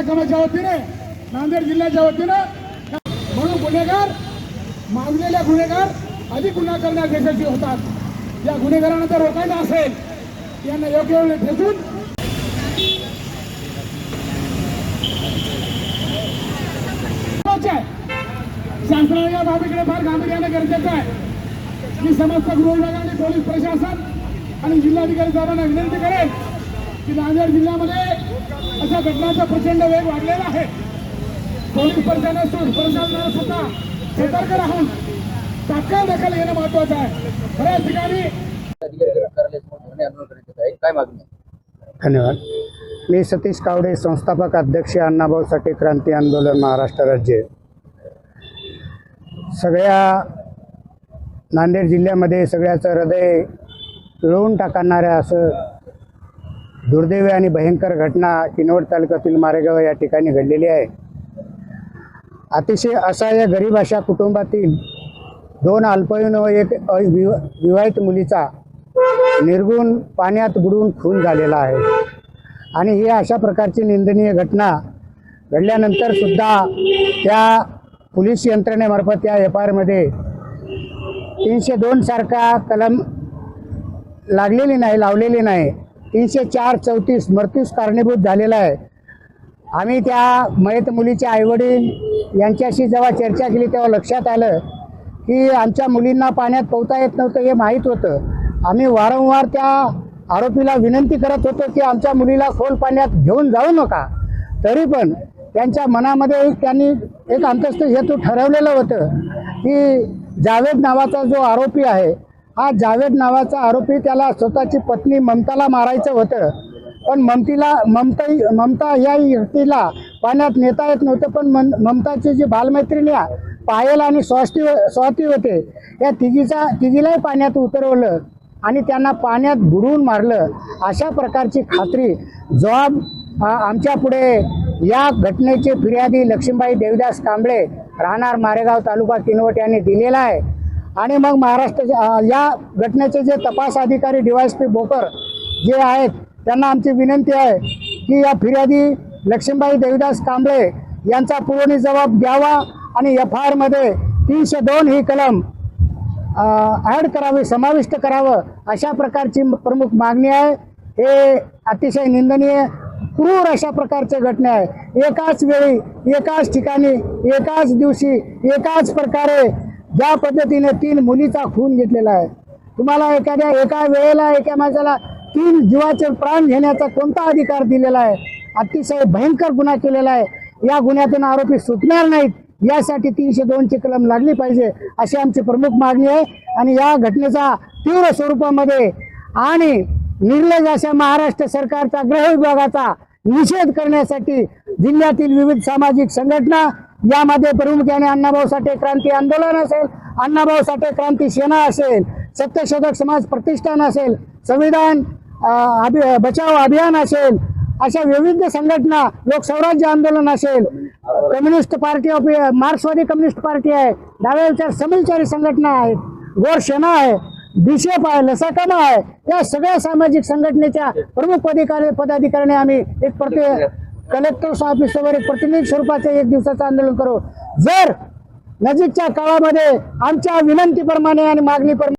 उपक्रमाच्या वतीने नांदेड जिल्ह्याच्या वतीनं म्हणून गुन्हेगार मागलेल्या गुन्हेगार अधिक गुन्हा करण्यात यशस्वी होतात. या गुन्हेगारांना जर रोखायचं असेल यांना योग्य वेळ ठेचून महत्वाचं शासनाने या बाबीकडे फार गांभीर्याने गरजेचं आहे. मी समस्त गृह विभाग आणि पोलीस प्रशासन आणि जिल्हाधिकारी साहेबांना विनंती करेल की नांदेड जिल्ह्यामध्ये अशा घटनांचा प्रचंड वेग वाढलेला आहे. पोलीस प्रशासनासून प्रशासनाला सुद्धा सतर्क राहून तात्काळ दखल घेणं महत्वाचं आहे. बऱ्याच ठिकाणी काय मागणी धन्यवाद. मी सतीश कावडे संस्थापक अध्यक्ष अण्णाभाऊ साठे क्रांती आंदोलन महाराष्ट्र राज्य. सगळ्या नांदेड जिल्ह्यामध्ये सगळ्याचं हृदय पिळवून टाकणाऱ्या असं दुर्दैवी आणि भयंकर घटना किनवट तालुक्यातील मारेगाव या ठिकाणी घडलेली आहे. अतिशय असहाय्य गरीब अशा कुटुंबातील दोन अल्पवयीन व एक अविव- विवाहित मुलीचा निर्गुण पाण्यात बुडून खून झालेला आहे. आणि ही अशा प्रकारची निंदनीय घटना घडल्यानंतर सुद्धा त्या पोलीस यंत्रणेमार्फत या एफ आयमध्ये तीनशे दोन सारखा कलम लागलेली नाही लावलेली नाही. तीनशे चार चौतीस मृत्यूस कारणीभूत झालेला आहे. आम्ही त्या मयत मुलीचे आईवडील यांच्याशी जेव्हा चर्चा केली तेव्हा लक्षात आलं की आमच्या मुलींना पाण्यात पोहता येत नव्हतं हे माहीत होतं. आम्ही वारंवार त्या आरोपीला विनंती करत होतो की आमच्या मुलीला खोल पाण्यात घेऊन जाऊ नका. तरी पण त्यांच्या मनामध्ये एक त्यांनी एक अंतस्थ हेतू ठरवलेलं होतं की जावेद नावाचा जो आरोपी आहे हा जावेद नावाचा आरोपी त्याला स्वतःची पत्नी ममताला मारायचं होतं. पण ममतीला ममता ममता या व्यक्तीला पाण्यात नेता येत नव्हतं पण मम ममताची जी बालमैत्रिणी आहे, पायल आणि स्वास्ती स्वाती होते या तिघीचा तिघीलाही पाण्यात उतरवलं आणि त्यांना पाण्यात बुडवून मारलं. अशा प्रकारची खात्री जबाब आमच्या पुढे या घटनेचे फिर्यादी लक्ष्मीबाई देवदास कांबळे राहणार मारेगाव तालुका किनवट यांनी दिलेला आहे. आणि मग महाराष्ट्र या घटनेचे जे तपास अधिकारी डी वाय पी बोकर जे आहेत त्यांना आमची विनंती आहे की या फिर्यादी लक्ष्मीबाई देवीदास कांबळे यांचा पूर्ण जबाब द्यावा आणि एफ आय आरमध्ये तीनशे दोन ही कलम ॲड करावी समाविष्ट करावं अशा प्रकारची प्रमुख मागणी आहे. हे अतिशय निंदनीय क्रूर अशा प्रकारचे घटना आहे. एकाच वेळी एकाच ठिकाणी एकाच दिवशी एकाच प्रकारे ज्या पद्धतीने तीन मुलीचा खून घेतलेला आहे तुम्हाला एखाद्या एका वेळेला एका माणसाला तीन जीवाचे प्राण घेण्याचा कोणता अधिकार दिलेला आहे? अतिशय भयंकर गुन्हा केलेला आहे. या गुन्ह्यातून आरोपी सुटणार नाहीत. यासाठी तीनशे दोनची कलम लागली पाहिजे अशी आमची प्रमुख मागणी आहे. आणि या घटनेचा तीव्र स्वरूपामध्ये आणि निर्लज अशा महाराष्ट्र सरकारचा गृह विभागाचा निषेध करण्यासाठी जिल्ह्यातील विविध सामाजिक संघटना यामध्ये प्रामुख्याने अण्णाभाऊ साठे क्रांती आंदोलन असेल अण्णाभाऊ साठे क्रांती सेना असेल सत्यशोधक समाज प्रतिष्ठान असेल संविधान अभि बचाव अभियान असेल अशा विविध संघटना लोकस्वराज्य आंदोलन असेल कम्युनिस्ट पार्टी ऑफ मार्क्सवादी कम्युनिस्ट पार्टी आहे डाव्या समिलचारी संघटना आहेत गोर सेना आहे बीशेप आहे लसाकामा आहे. या सगळ्या सामाजिक संघटनेच्या प्रमुख पदाधिकारी पदाधिकाऱ्याने आम्ही एक प्रति कलेक्टर ऑफिसवर एक प्रतिनिधी स्वरूपाचे एक दिवसाचं आंदोलन करू. जर नजीकच्या काळामध्ये आमच्या विनंतीप्रमाणे आणि मागणीप्रमाणे